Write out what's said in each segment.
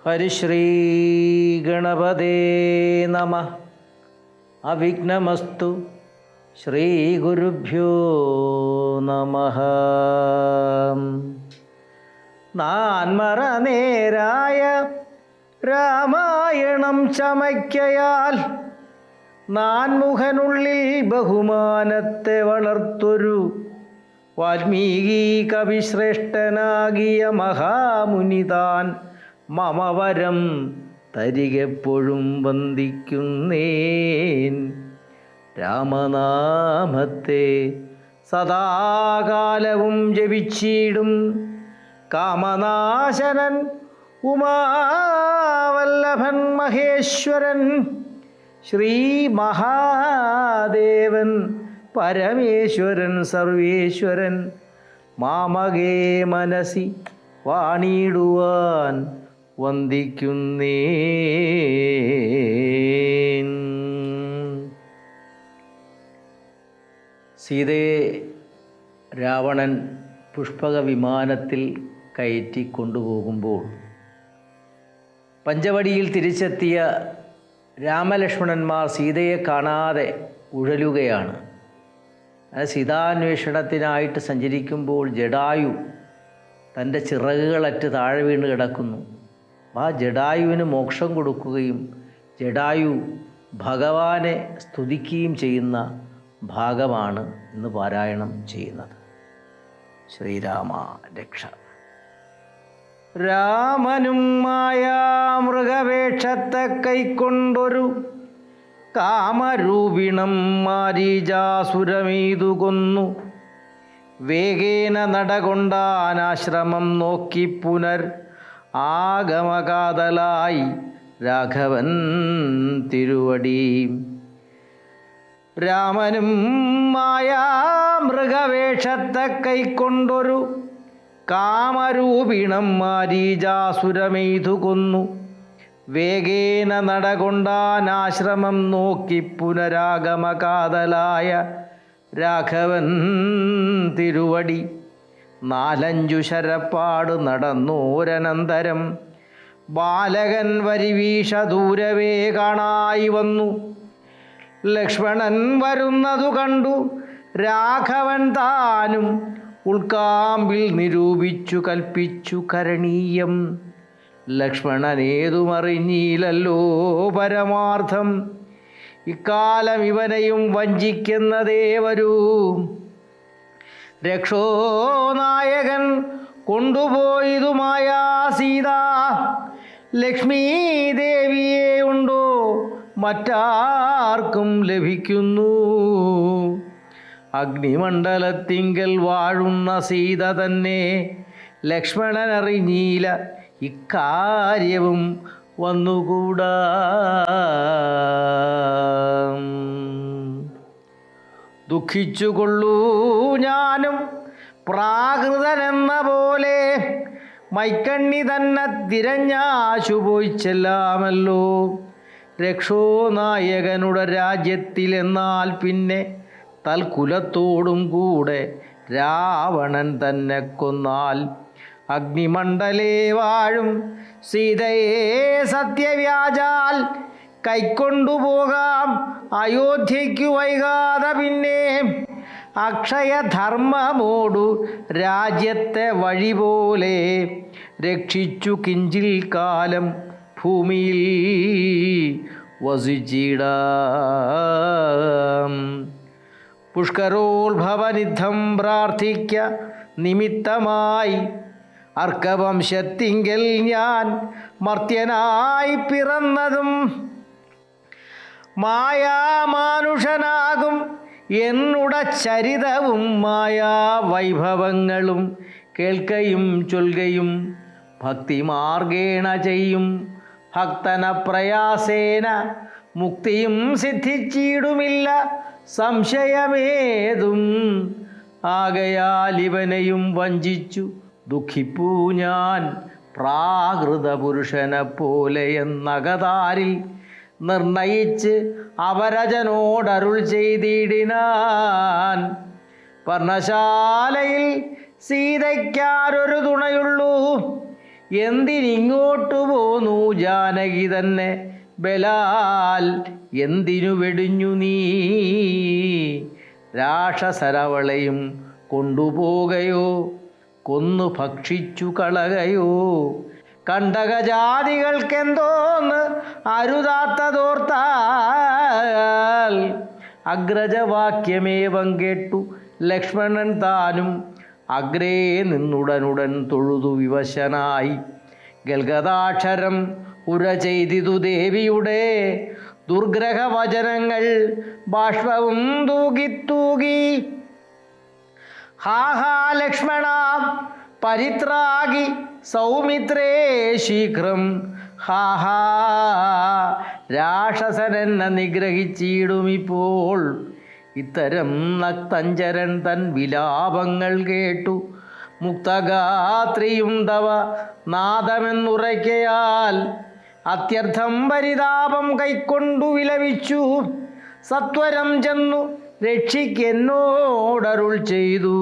ഹരിശ്രീ ഗണപതേ നമ അവിഘ്നമസ്തു ശ്രീഗുരുഭ്യോ നമ നാൻമറ നേരായ രാമായണം ചമയ്ക്കയാൽ നാൻമുഖനുള്ളിൽ ബഹുമാനത്തെ വളർത്തൊരു വാൽമീകി കവിശ്രേഷ്ഠനാകിയ മഹാമുനിതാൻ മമവരം തരികെപ്പോഴും വന്ദിക്കുന്നേൻ. രാമനാമത്തെ സദാകാലവും ജപിച്ചിടും. കാമനാശനൻ ഉമാവല്ലഭൻ മഹേശ്വരൻ ശ്രീ മഹാദേവൻ പരമേശ്വരൻ സർവേശ്വരൻ മാമകേ മനസി വാണിടുവാൻ വന്ദിക്കുന്നേ സീതയെ രാവണൻ പുഷ്പക വിമാനത്തിൽ കയറ്റി കൊണ്ടുപോകുമ്പോൾ പഞ്ചവടിയിൽ തിരിച്ചെത്തിയ രാമലക്ഷ്മണന്മാർ സീതയെ കാണാതെ ഉഴലുകയാണ്. സീതാന്വേഷണത്തിനായിട്ട് സഞ്ചരിക്കുമ്പോൾ ജഡായു തന്റെ ചിറകുകളറ്റ് താഴെ വീണ് കിടക്കുന്നു. ആ ജഡായുവിന് മോക്ഷം കൊടുക്കുകയും ജഡായു ഭഗവാനെ സ്തുതിക്കുകയും ചെയ്യുന്ന ഭാഗമാണ് ഇന്ന് പാരായണം ചെയ്യുന്നത്. ശ്രീരാമ രക്ഷ. രാമനും മായാമൃഗവേഷത്തെ കൈക്കൊണ്ടൊരു കാമരൂപിണം മാരീജാസുരമീതു കൊന്നു. വേഗേന നടകൊണ്ടാനാശ്രമം നോക്കി പുനർ ആഗമകാതലായി രാഘവൻ തിരുവടി. രാമനും മായാമൃഗവേഷത്തെ കൈക്കൊണ്ടൊരു കാമരൂപിണം മാരീജാസുരമെയ്തു കൊന്നു. വേഗേന നടകൊണ്ടാനാശ്രമം നോക്കി പുനരാഗമകാതലായ രാഘവൻ തിരുവടി. നാലഞ്ചു ശരപ്പാട് നടന്നൂരനന്തരം ബാലകൻ വരിവീഷ ദൂരവേ കാണായി വന്നു. ലക്ഷ്മണൻ വരുന്നതു കണ്ടു. രാഘവൻ താനും ഉൾക്കാമ്പിൽ നിരൂപിച്ചു കൽപ്പിച്ചു കരണീയം. ലക്ഷ്മണനേതുമറിഞ്ഞീലല്ലോ പരമാർത്ഥം. ഇക്കാലം ഇവനെയും വഞ്ചിക്കുന്നതേ വരൂ രക്ഷോനായകൻ കൊണ്ടുപോയതുമായ സീത ലക്ഷ്മീ ദേവിയെ ഉണ്ടോ മറ്റാർക്കും ലഭിക്കുന്നു. അഗ്നിമണ്ഡലത്തിങ്കൽ വാഴുന്ന സീത തന്നെ ലക്ഷ്മണനറിഞ്ഞീല ഇക്കാര്യവും വന്നുകൂടാ. ദുഃഖിച്ചുകൊള്ളൂ ഞാനും പ്രാകൃതനെന്ന പോലെ മൈക്കണ്ണി തന്നെ തിരഞ്ഞാശു പോയി ചെല്ലാമല്ലോ രക്ഷോനായകനുടെ രാജ്യത്തിലെന്നാൽ പിന്നെ തൽക്കുലത്തോടും കൂടെ രാവണൻ തന്നെ കൊന്നാൽ. അഗ്നിമണ്ഡലേ വാഴും സീതയെ സത്യവ്യാജാൽ കൈക്കൊണ്ടുപോകാം. അയോധ്യയ്ക്കു വൈകാതെ പിന്നെ അക്ഷയധർമ്മമോടു രാജ്യത്തെ വഴി പോലെ രക്ഷിച്ചു കിഞ്ചിൽ കാലം ഭൂമിയിൽ വസിച്ചിട. പുഷ്കരോത്ഭവനിധം പ്രാർത്ഥിക്ക നിമിത്തമായി അർക്കവംശത്തിങ്കൽ ഞാൻ മർത്യനായി പിറന്നതും മായാമാനുഷനാകും. എന്നുട ചരിതവും മായാ വൈഭവങ്ങളും കേൾക്കയും ചൊൽകയും ഭക്തിമാർഗേണ ചെയ്യും. ഭക്തന പ്രയാസേന മുക്തിയും സിദ്ധിച്ചിടുമില്ല. സംശയമേതും. ആകയാൽ ഇവനെയും വഞ്ചിച്ചു. ദുഃഖിപ്പൂ ഞാൻ പ്രാകൃത പുരുഷനെ പോലെ എന്നകതാരിൽ നിർണയിച്ച് അവരജനോടരുൾ ചെയ്തിടിനാൻ. പർണശാലയിൽ സീതയ്ക്കാരൊരു തുണയുള്ളൂ. എന്തിനിങ്ങോട്ടു പോന്നു ജാനകി തന്നെ? ബലാൽ എന്തിനു വെടിഞ്ഞു നീ? രാക്ഷസരവളയും കൊണ്ടുപോകയോ കൊന്നു ഭക്ഷിച്ചു കളകയോ കണ്ടകജാതികൾക്കെന്തോന്ന് അരുതാത്തതോർത്താൽ അഗ്രജവാക്യമേവം കേട്ടു ലക്ഷ്മണൻ താനും അഗ്രേ നിന്നുടനുടൻ തൊഴുതു വിവശനായി. ഗൽഗതാക്ഷരം ഉര ചെയ്തിതു ദേവിയുടെ ദുർഗ്രഹവചനങ്ങൾ ബാഷ്പവും തൂകി തൂകി ലക്ഷ്മണ പരിത്രാഗി സൗമിത്രേ ശീഘ്രം. ഹാഹാ രാക്ഷസനെന്നെ നിഗ്രഹിച്ചിടുമിപ്പോൾ. ഇത്തരം നക്തഞ്ചരൻ തൻ വിലാപങ്ങൾ കേട്ടു. മുക്തഗാത്രിയും തവ നാദമെന്നുറയ്ക്കയാൽ അത്യർത്ഥം പരിതാപം കൈക്കൊണ്ടു വിലപിച്ചു. സത്വരം ചെന്നു രക്ഷിക്കെന്നോടരുൾ ചെയ്തു.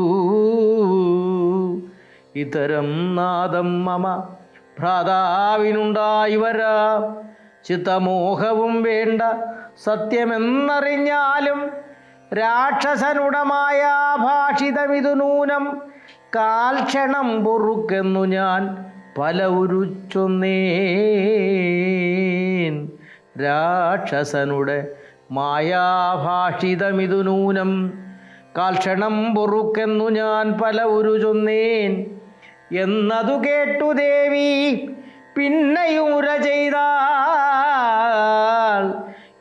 ഇത്തരം നാദം മമ ഭ്രാതാവിനുണ്ടായി വരാ ചിത്തമോഹവും വേണ്ട സത്യമെന്നറിഞ്ഞാലും രാക്ഷസനുടമായ ഭാഷിതമിതു നൂനം കാൽക്ഷണം പൊറുക്കെന്നു ഞാൻ പല ഉരുച്ചൊന്നേൻ രാക്ഷസനുടെ മായാഭാഷിതമിതു നൂനം കാൽക്ഷണം പൊറുക്കെന്നു ഞാൻ പല ഉരു ചൊന്നേൻ എന്നതു കേട്ടു ദേവി പിന്നെയും ഉര ചെയ്താൽ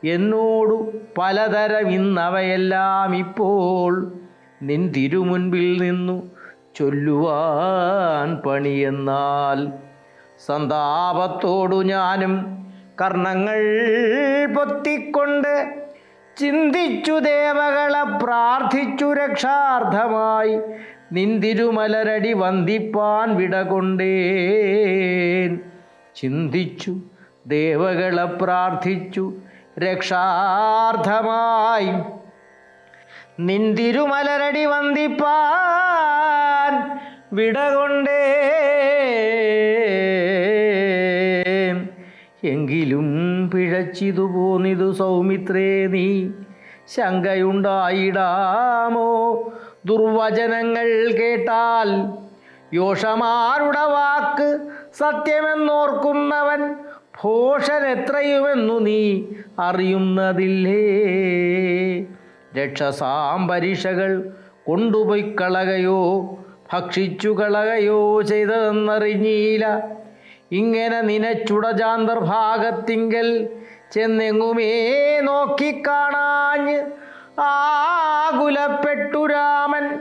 എന്നോടു പലതരം ഇന്നവയെല്ലാം ഇപ്പോൾ നിൻ തിരുമുൻപിൽ നിന്നു ചൊല്ലുവാൻ പണിയെന്നാൽ സന്താപത്തോടു ഞാനും കർണങ്ങൾ പൊത്തിക്കൊണ്ട് ചിന്തിച്ചു ദേവകളെ പ്രാർത്ഥിച്ചു രക്ഷാർത്ഥമായി. നിന്തിരുമലരടി വന്ദിപ്പാൻ വിടകൊണ്ടേൻ. ചിന്തിച്ചു ദേവകളെ പ്രാർത്ഥിച്ചു രക്ഷാർത്ഥമായി നിന്തിരുമലരടി വന്ദിപ്പാൻ വിടകൊണ്ടേ എങ്കിലും പിഴച്ചിതു പോന്നിതു സൗമിത്രേ നീ ശങ്കയുണ്ടായിടാമോ? ദുർവചനങ്ങൾ കേട്ടാൽ യോഷമാരുടെ വാക്ക് സത്യമെന്നോർക്കുന്നവൻ ഭോഷൻ എത്രയുമെന്നു നീ അറിയുന്നതില്ലേ? രക്ഷസാംപരീക്ഷകൾ കൊണ്ടുപോയി കളകയോ ഭക്ഷിച്ചു കളകയോ ചെയ്തതെന്നറിഞ്ഞീല ഇങ്ങനെ നിനച്ചുടജാന്തർഭാഗത്തിങ്കൽ ചെന്നെങ്ങുമേ നോക്കിക്കാണാഞ്ഞ് ആകുലപ്പെട്ടു രാമൻ.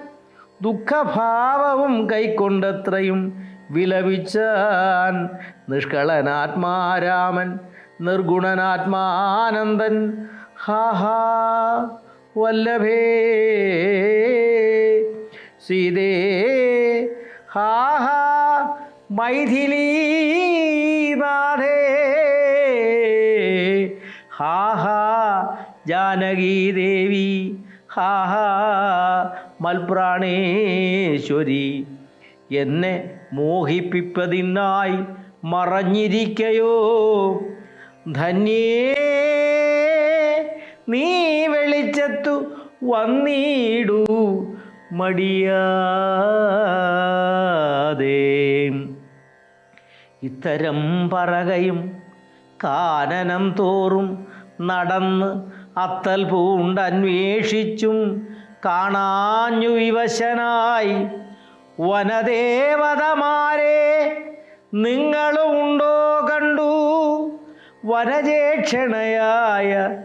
ദുഃഖഭാവവും കൈക്കൊണ്ടത്രയും വിലപിച്ചാൻ നിഷ്കളനാത്മാരാമൻ നിർഗുണനാത്മാനന്ദൻ. ഹാഹാ വല്ലഭേ സീതേ ഹാഹാ മൈഥിലീനാഥേ ഹാഹാ ജാനകീ ദേവി ഹാഹാ മൽപ്രാണേശ്വരി. എന്നെ മോഹിപ്പിപ്പതിനായി മറഞ്ഞിരിക്കയോ? ധന്യേ നീ വെളിച്ചത്തു വന്നിടൂ മടിയാതേ. ഇത്തരം പറകയും കാനനം തോറും നടന്ന് അത്തൽ പൂണ്ടന്വേഷിച്ചും കാണാഞ്ഞു വിവശനായി. വനദേവതമാരെ നിങ്ങളുണ്ടോ കണ്ടു? വനജേക്ഷണയായ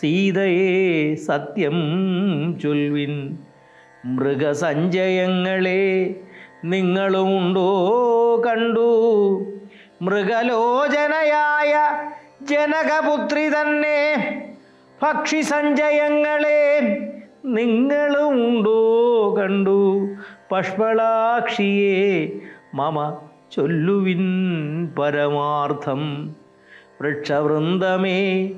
സീതയെ സത്യം ചൊൽവിൻ. മൃഗസഞ്ചയങ്ങളെ നിങ്ങളുണ്ടോ കണ്ടു? മൃഗലോചനയായ ജനകപുത്രി തന്നെ പക്ഷിസഞ്ചയങ്ങളെ നിങ്ങളുണ്ടോ കണ്ടു? പഷ്പളാക്ഷിയെ മമ ചൊല്ലുവിൻ പരമാർത്ഥം. വൃക്ഷവൃന്ദമേ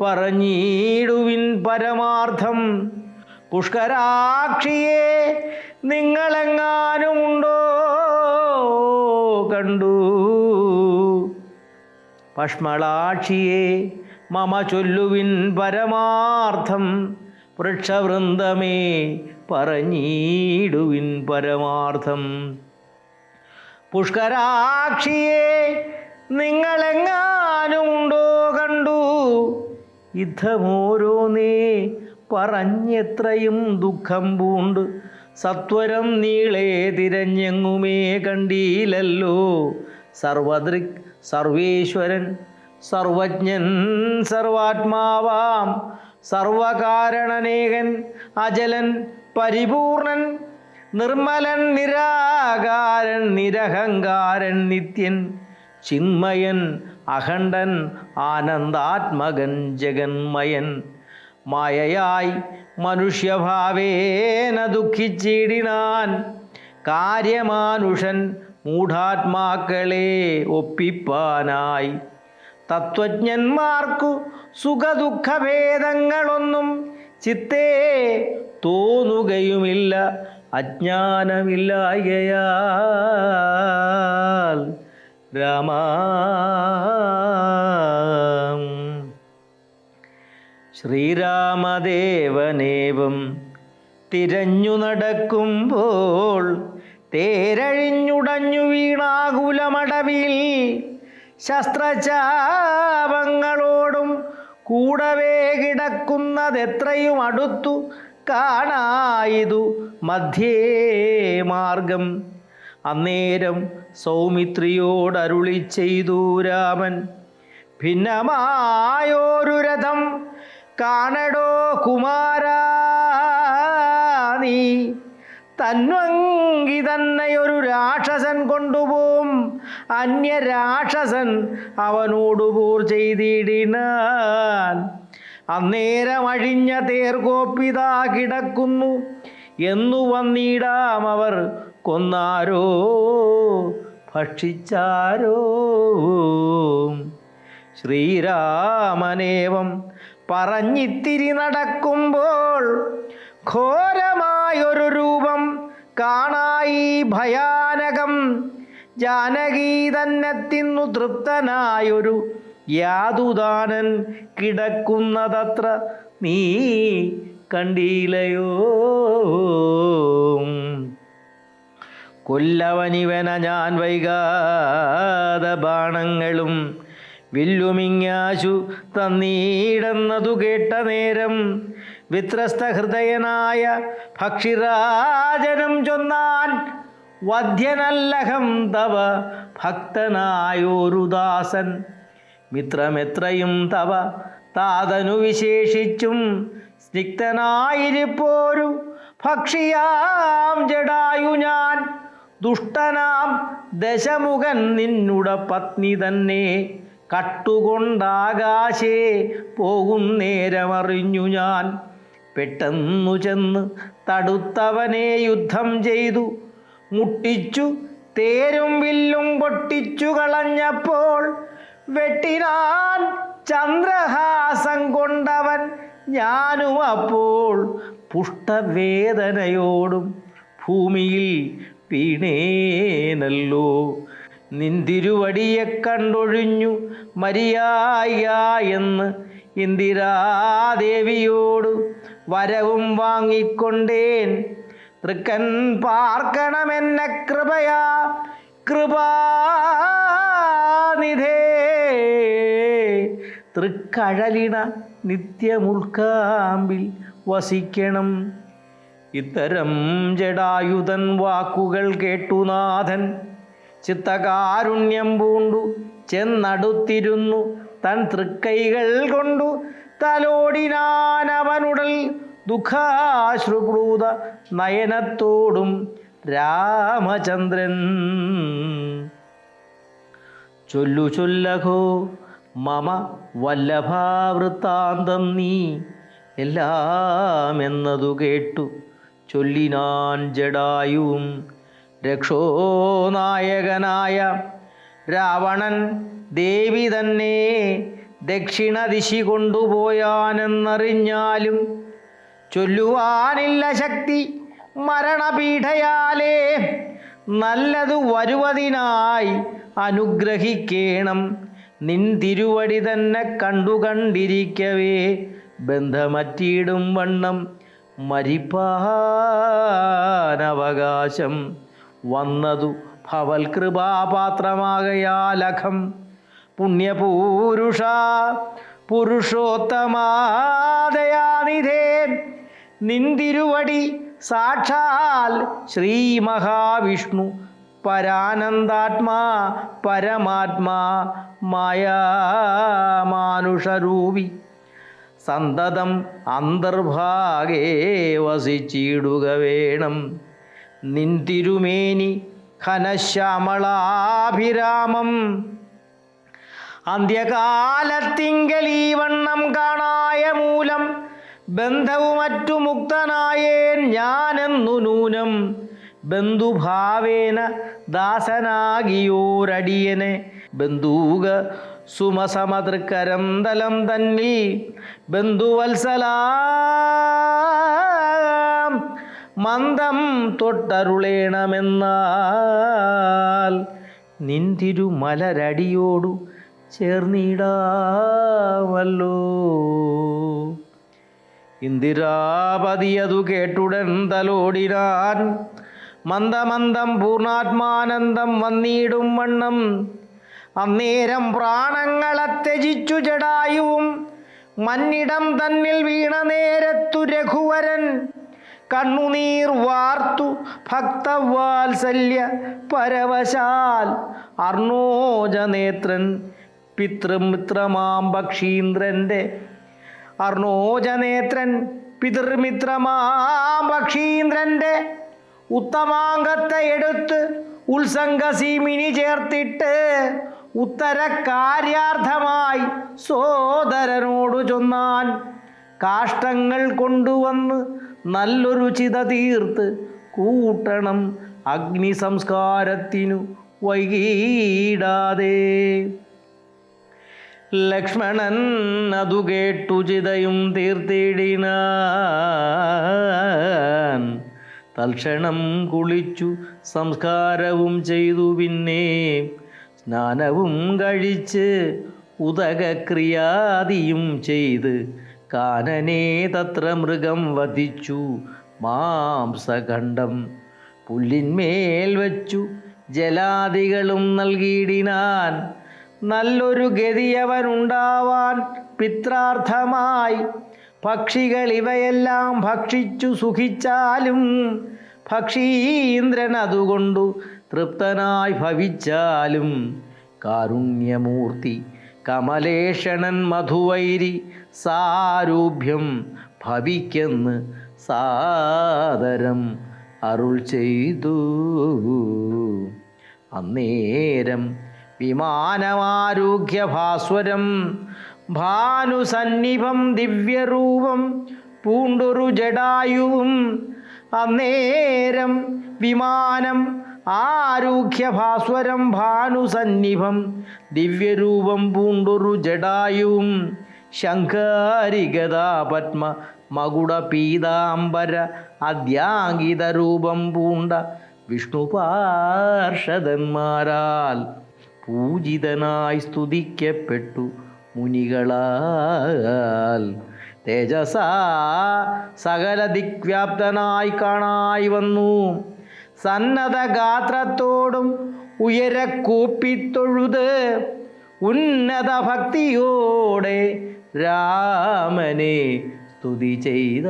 പറഞ്ഞിടുവിൻ പരമാർത്ഥം. പുഷ്കരാക്ഷിയെ നിങ്ങളെങ്ങാനുമുണ്ടോ കണ്ടു? പഷ്മളാക്ഷിയെ മമ ചൊല്ലുവിൻ പരമാർത്ഥം വൃക്ഷവൃന്ദമേ പറഞ്ഞീടുവിൻ പരമാർത്ഥം. പുഷ്കരാക്ഷിയെ നിങ്ങളെങ്ങാനുണ്ടോ കണ്ടു? യുദ്ധമോരോന്നേ പറഞ്ഞെത്രയും ദുഃഖം പൂണ്ട്. സത്വരം നീളെ തിരഞ്ഞെങ്ങുമേ കണ്ടീലല്ലോ സർവദൃക് സർവേശ്വരൻ സർവജ്ഞൻ സർവാത്മാവാം. സർവകാരണനേകൻ അജലൻ പരിപൂർണൻ നിർമ്മലൻ നിരാകാരൻ നിരഹങ്കാരൻ നിത്യൻ ചിന്മയൻ അഖണ്ഡൻ ആനന്ദാത്മകൻ ജഗന്മയൻ. മായയായി മനുഷ്യഭാവേന ദുഃഖിച്ചിടിനാൻ. കാര്യമാനുഷൻ മൂഢാത്മാക്കളെ ഒപ്പിപ്പാനായി. തത്വജ്ഞന്മാർക്കു സുഖദുഃഖഭേദങ്ങളൊന്നും ചിത്തേ തോന്നുകയുമില്ല അജ്ഞാനമില്ലായയാൽ. രാമ. ശ്രീരാമദേവനേവം തിരഞ്ഞു നടക്കുമ്പോൾ തേരഴിഞ്ഞുടഞ്ഞു വീണാകുലമടവിൽ ശസ്ത്രചാപങ്ങളോടും കൂടവേ കിടക്കുന്നതെത്രയും അടുത്തു കാണായതു മധ്യേ മാർഗം അന്നേരം സൗമിത്രിയോടരുളി ചെയ്തു രാമൻ. ഭിന്നമായോരു രഥം കാണടോ കുമാരാ നീ തന്വങ്കി തന്നെയൊരു രാക്ഷസൻ കൊണ്ടുപോം. അന്യരാക്ഷസൻ അവനോട് പോർ ചെയ്തിടിനാൻ. അന്നേരം അഴിഞ്ഞ തേർകോപ്പിതാ കിടക്കുന്നു. എന്നു വന്നിടാം അവർ കൊന്നാരോ ഭക്ഷിച്ചാരോ. ശ്രീരാമനേവം പറഞ്ഞിത്തിരി നടക്കുമ്പോൾ ഘോരമായൊരു രൂപം കാണായി ഭയാനകം. ജാനകി തന്നെ തിന്നു തൃപ്തനായൊരു യാതുദാനൻ കിടക്കുന്നതത്ര നീ കണ്ടീലയോ കൊല്ലവനിവന ഞാൻ വൈകാതെ ബാണങ്ങളും വില്ലുമിങ്ങാശു തന്നീടെന്നതു കേട്ട നേരം വിത്രസ്ത ഹൃദയനായ ഭക്ഷിരാജനം ചൊന്നാൻ വധ്യനല്ലഹം തവ ഭക്തനായോരുദാസൻ. മിത്രമെത്രയും തവ താതനു വിശേഷിച്ചും സ്നിഗ്ധനായിരിപ്പോരു ഭക്ഷിയാം ജടായു ഞാൻ. ദുഷ്ടനാം ദശമുഖൻ നിന്നുട പത്നി തന്നെ. കട്ടുകൊണ്ടാകാശേ പോകും നേരമറിഞ്ഞു ഞാൻ. പെട്ടെന്നു ചെന്ന് തടുത്തവനെ യുദ്ധം ചെയ്തു. മുട്ടിച്ചു തേരും വില്ലും പൊട്ടിച്ചു കളഞ്ഞപ്പോൾ വെട്ടിനാൻ ചന്ദ്രഹാസം കൊണ്ടവൻ ഞാനും അപ്പോൾ പുഷ്ടവേദനയോടും ഭൂമിയിൽ വീണേനല്ലോ. നിന്തിരുവടിയെ കണ്ടൊഴിഞ്ഞു മരിയായ എന്ന് ഇന്ദിരാദേവിയോട് വരവും വാങ്ങിക്കൊണ്ടേൻ. തൃക്കൻ പാർക്കണമെന്ന കൃപയാ കൃപാനിധേ. തൃക്കഴലിണ നിത്യമുൾക്കാമ്പിൽ വസിക്കണം. ഇത്തരം ജടായുധൻ വാക്കുകൾ കേട്ടുനാഥൻ ചിത്തകാരുണ്യം പൂണ്ടു ചെന്നടുത്തിരുന്നു. തൻ തൃക്കൈകൾ കൊണ്ടു തലോടിനാൻ അവനുടൽ ദുഃഖാശ്രുപ്ലൂത നയനത്തോടും രാമചന്ദ്രൻ. ചൊല്ലു ചൊല്ലഹോ മമ വല്ലഭാവൃത്താന്തം നീ എല്ലാമെന്നതു കേട്ടു ചൊല്ലിനാൻ രക്ഷോ രക്ഷോനായകനായ രാവണൻ ദേവി തന്നെ ദക്ഷിണദിശി കൊണ്ടുപോയാനെന്നറിഞ്ഞാലും ചൊല്ലുവാനില്ല ശക്തി മരണപീഠയാലേ. നല്ലതു വരുവതിനായി അനുഗ്രഹിക്കേണം. നിൻ തിരുവടി തന്നെ കണ്ടുകണ്ടിരിക്കവേ. ബന്ധമറ്റിയിടും വണ്ണം മരിപ്പാനവകാശം. വന്നതു ഭവൽ കൃപാപാത്രമാകയാലഖം പുണ്യപൂരുഷ പുരുഷോത്തമാദയാനിധേ. നിന്തിരുവടി സാക്ഷാൽ ശ്രീ മഹാവിഷ്ണു പരാനന്ദാത്മാ പരമാത്മാ മായാമാനുഷരൂപി. സന്തതം അന്തർഭാഗേ വസിച്ചിടുക വേണം. നിൻ തിരുമേനി ഘനശ്യാമളാഭിരാമം. അന്ത്യകാലത്തിങ്കൽ ഈ വണ്ണം കാണായ മൂലം ബന്ധവുമറ്റു മുക്തനായേൻ ഞാനെന്നു നൂനം. ബന്ധുഭാവേന ദാസനാകിയോരടിയനെ. ബന്ധൂക സുമസമതൃക്കരം തലം തന്നിൽ ബന്ധുവത്സലാ മന്ദം തൊട്ടരുളേണമെന്നാൽ നിൻ ചേർന്നിടാമല്ലോ. ഇന്ദിരാപതിയതു കേട്ടുടൻ തലോടിനാൻ മന്ദമന്ദം പൂർണാത്മാനന്ദം വന്നിടും വണ്ണം. അന്നേരം പ്രാണങ്ങളെ ത്യജിച്ചു ജടായുവും മന്നിടം തന്നിൽ വീണ നേരത്തു രഘുവരൻ. കണ്ണുനീർ വാർത്തു ഭക്തവാത്സല്യ പരവശാൽ അർണോജനേത്രൻ പിതൃമിത്രമാം പക്ഷീന്ദ്രന്റെ അർണോജനേത്രൻ പിതൃമിത്രമാം പക്ഷീന്ദ്രന്റെ ഉത്തമാംഗത്തെ എടുത്ത് ഉത്സംഗസീമിനി ചേർത്തിട്ട് ഉത്തരകാര്യാർത്ഥമായി സോദരനോടു ചൊന്നാൻ കാഷ്ടങ്ങൾ കൊണ്ടുവന്ന് നല്ലൊരു ചിത തീർത്ത് കൂട്ടണം അഗ്നി സംസ്കാരത്തിനു വൈകിടാതെ. ലക്ഷ്മണൻ അതു കേട്ടു ചിതയും തീർത്തിടിനാൻ. തൽക്ഷണം കുളിച്ചു സംസ്കാരവും ചെയ്തു പിന്നെ സ്നാനവും കഴിച്ച് ഉദകക്രിയാദിയും ചെയ്ത് കാനനെ തത്ര മൃഗം വധിച്ചു മാംസഖണ്ഡം പുല്ലിന്മേൽ വച്ചു ജലാദികളും നൽകിയിടിനാൻ. നല്ലൊരു ഗതിയവനുണ്ടാവാൻ പിത്രാർത്ഥമായി. പക്ഷികൾ ഇവയെല്ലാം ഭക്ഷിച്ചു സുഖിച്ചാലും ഭക്ഷീന്ദ്രൻ അതുകൊണ്ടു തൃപ്തനായി ഭവിച്ചാലും. കാരുണ്യമൂർത്തി കമലേഷണൻ മധുവൈരി സാരൂഭ്യം ഭവിക്കെന്ന് സാദരം അരുൾ ചെയ്തു. അന്നേരം വിമാനമാരൂഹ്യ ഭാസ്വരം ഭാനുസന്നിഭം ദിവ്യരൂപം പൂണ്ടൊരു ജടായുവും അന്നേരം വിമാനം ആരൂഹ്യ ഭാസ്വരം ഭാനുസന്നിഭം ദിവ്യരൂപം പൂണ്ടൊരു ജടായുവും ശങ്കാരികഥാ പത്മ മകുട പീതാംബര രൂപം പൂണ്ട വിഷ്ണു പാർഷദന്മാരാൽ. പൂജിതനായി സ്തുതിക്കപ്പെട്ടു മുനികളാൽ. തേജസ സകല ദിക്വ്യാപ്തനായി കാണായി വന്നു. സന്നദ്ധ ഗാത്രത്തോടും ഉയരെ ഉന്നത ഭക്തിയോടെ രാമനെ സ്തുതി ചെയ്ത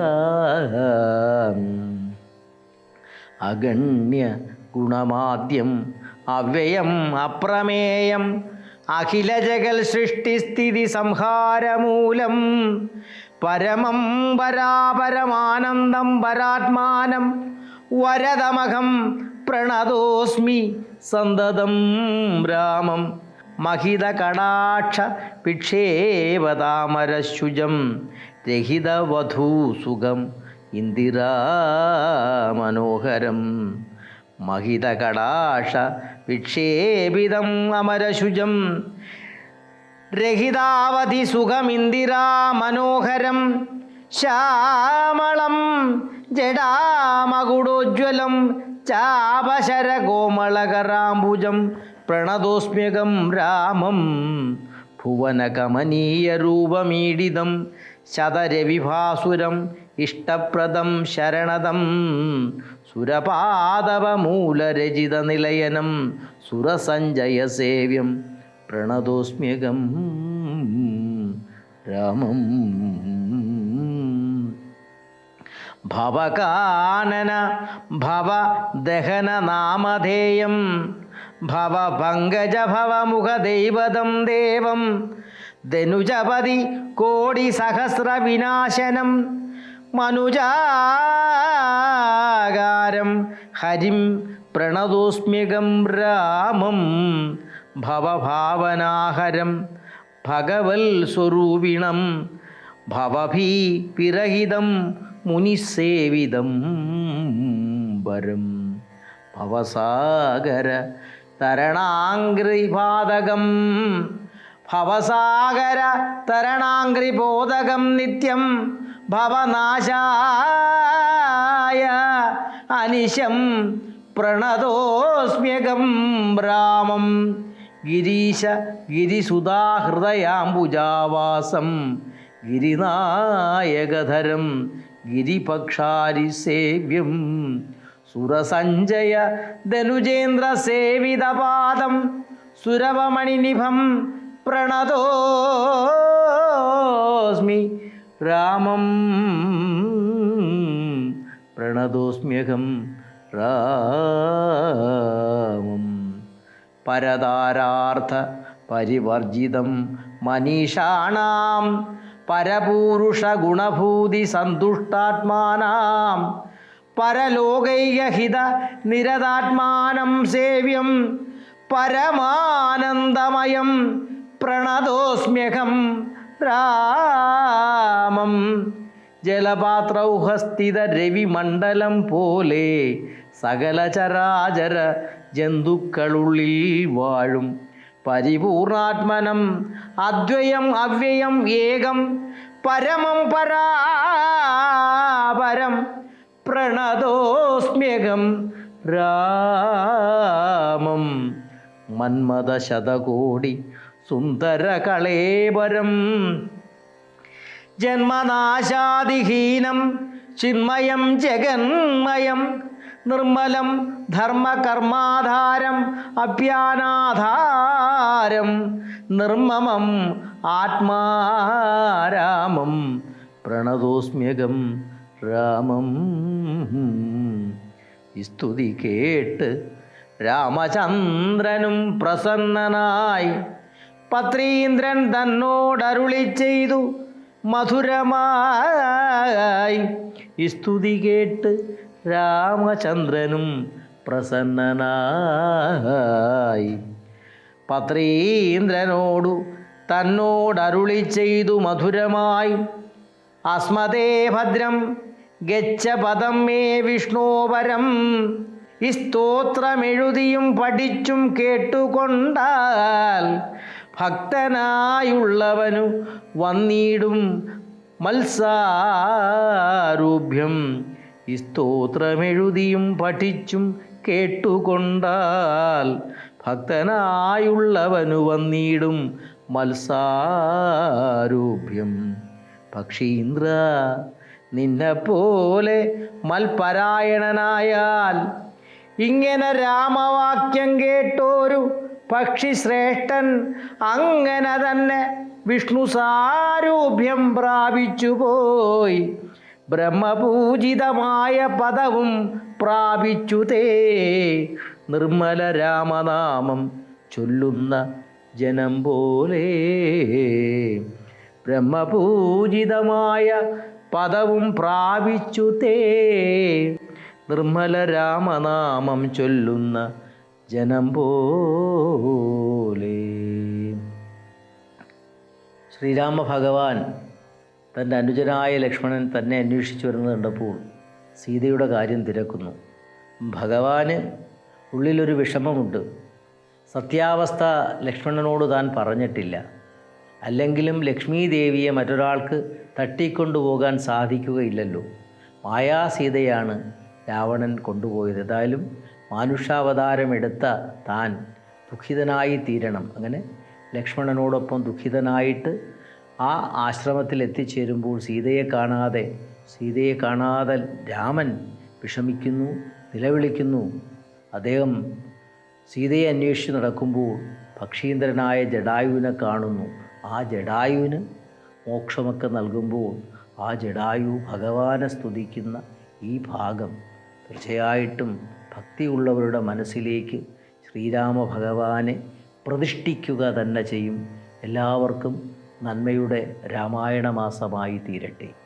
അഗണ്യ ഗുണമാദ്യം അവ്യയം അപ്രമേയം അഖില ജഗൽ സൃഷ്ടിസ്ഥിതി സംഹാരമൂലം. പരമം പരാപരമാനന്ദം പരാത്മാനം വരതമഹം പ്രണതോസ്മി സന്തതം രാമം. മഹിത കടാക്ഷ വിക്ഷേപതാമരശുജം രഹിതവധൂസുഖം മഹിത മഹിതകടാക്ഷ വിക്ഷേപിതം അമരശുജം. രഹിതാവധി സുഖമിന്ദിരാമനോഹരം ശ്യാമളം ജഡാമകുടോജ്വലം ചാപശര കോമളകരാംബുജം പ്രണതോസ്മ്യകം രാമം. ഭുവനകമനീയ രൂപമീഡിതം. ശതരവിഭാസുരം ഇഷ്ടപ്രദം ശരണദം സുരപാദവമൂലരചിത നിലയനം സുരസഞ്ജയ സേവ്യം പ്രണതോസ്മ്യകം രാമം. ഭവകാനന ഭവദഹന നാമധേയം ഭവപങ്കജ ഭവമുഖദൈവതം ദേവം ധനുജപതി കോടി സഹസ്ര വിനാശനം മനുജാകാരം ഹരിം പ്രണതോസ്മ്യകം രാമം ഭവഭാവനാഹരം ഭഗവൽ സ്വരൂപിണം ഭവഭീ പിരഹിതം മുനിസേവിതം വരം ഭവസാഗര തരണാംഗ്രിപാതകം ഭവസാഗര തരണാംഗ്രിബോധകം നിത്യം ഭവനാശായ അനിശം പ്രണതോസ്മ്യകം രാമം ഗിരീശ ഗിരിസുധാഹൃദയാംബുജാവാസം ഗിരിനായകധരം ഗിരിപക്ഷാരിസേവ്യം സുരസഞ്ജയ ധനുജേന്ദ്ര സേവിതപാദം സുരവമണിനിഭം പ്രണതോസ്മി രാമം പ്രണതോസ്മ്യഹം രാമം. പരതാരാർത്ഥ പരിവർജിതം മനീഷാണാം. പരപൂരുഷ ഗുണഭൂതി സന്തുഷ്ടാത്മാനാം. പരലോകൈകഹിത നിരതാത്മാനം സേവ്യം. പരമാനന്ദമയം പ്രണതോസ്മ്യഹം രാമം ജലപാത്രൗഹസ്ഥിത രവിമണ്ഡലം പോലെ സകല ചരാചര ജന്തുക്കളുള്ളിൽ വാഴും. പരിപൂർണാത്മനം അദ്വയം അവ്യയം ഏകം പരമം പരാപരം പ്രണതോസ്മ്യകം രാമം. മന്മദശതകോടി സുന്ദരകളേവരം. ജന്മനാശാദിഹീനം ചിന്മയം ജഗന്മയം നിർമ്മലം ധർമ്മകർമാധാരം അഭ്യാനാധാരം നിർമ്മമം ആത്മാരാമം പ്രണതോസ്മ്യകം രാമം. സ്തുതി കേട്ട് രാമചന്ദ്രനും പ്രസന്നനായി പത്രീന്ദ്രൻ തന്നോടരുളി ചെയ്തു മധുരമായി. സ്തുതി കേട്ട് രാമചന്ദ്രനും പ്രസന്നനായി. പത്രീന്ദ്രനോടു തന്നോടരുളി ചെയ്തു മധുരമായി. അസ്മതേ ഭദ്രം ഗച്ഛ പദം മേ വിഷ്ണോപരം. ഈ സ്തോത്രമെഴുതിയും പഠിച്ചും കേട്ടുകൊണ്ടാൽ ഭക്തനായുള്ളവനു വന്നിടും മത്സാരൂഭ്യം ഈ സ്തോത്രമെഴുതിയും പഠിച്ചും കേട്ടുകൊണ്ടാൽ ഭക്തനായുള്ളവനു വന്നിടും മത്സാരൂഭ്യം പക്ഷീന്ദ്ര നിന്നെപ്പോലെ മൽപരായണനായാൽ ഇങ്ങനെ രാമവാക്യം കേട്ടോരു പക്ഷി ശ്രേഷ്ഠൻ അങ്ങനെ തന്നെ വിഷ്ണു സാരൂപ്യം പ്രാപിച്ചു പോയി. ബ്രഹ്മപൂജിതമായ പദവും പ്രാപിച്ചു തേ. നിർമ്മല രാമനാമം ചൊല്ലുന്ന ജനം പോലെ. ബ്രഹ്മപൂജിതമായ പദവും പ്രാപിച്ചു തേ. നിർമ്മല രാമനാമം ചൊല്ലുന്ന ജനം പോലെ. ശ്രീരാമ ഭഗവാൻ തന്റെ അനുജനായ ലക്ഷ്മണൻ തന്നെ അന്വേഷിച്ചു വരുന്നത് കണ്ടപ്പോൾ സീതയുടെ കാര്യം തിരക്കുന്നു. ഭഗവാന് ഉള്ളിലൊരു വിഷമമുണ്ട്. സത്യാവസ്ഥ ലക്ഷ്മണനോട് താൻ പറഞ്ഞിട്ടില്ല. അല്ലെങ്കിലും ലക്ഷ്മീ ദേവിയെ മറ്റൊരാൾക്ക് തട്ടിക്കൊണ്ടുപോകാൻ സാധിക്കുകയില്ലല്ലോ. മായാസീതയാണ് രാവണൻ കൊണ്ടുപോയത്. ഏതായാലും മാനുഷാവതാരമെടുത്ത താൻ ദുഃഖിതനായി തീരണം അങ്ങനെ ലക്ഷ്മണനോടൊപ്പം ദുഃഖിതനായിട്ട് ആ ആശ്രമത്തിൽ എത്തിച്ചേരുമ്പോൾ സീതയെ കാണാതെ സീതയെ കാണാതെ രാമൻ വിഷമിക്കുന്നു നിലവിളിക്കുന്നു. അദ്ദേഹം സീതയെ അന്വേഷിച്ച് നടക്കുമ്പോൾ പക്ഷീന്ദ്രനായ ജഡായുവിനെ കാണുന്നു. ആ ജഡായുവിന് മോക്ഷമൊക്കെ നൽകുമ്പോൾ ആ ജഡായു ഭഗവാനെ സ്തുതിക്കുന്ന ഈ ഭാഗം തീർച്ചയായിട്ടും ഭക്തിയുള്ളവരുടെ മനസ്സിലേക്ക് ശ്രീരാമ ഭഗവാനെ പ്രതിഷ്ഠിക്കുക തന്നെ ചെയ്യും. എല്ലാവർക്കും നന്മയുടെ രാമായണ മാസമായി തീരട്ടെ.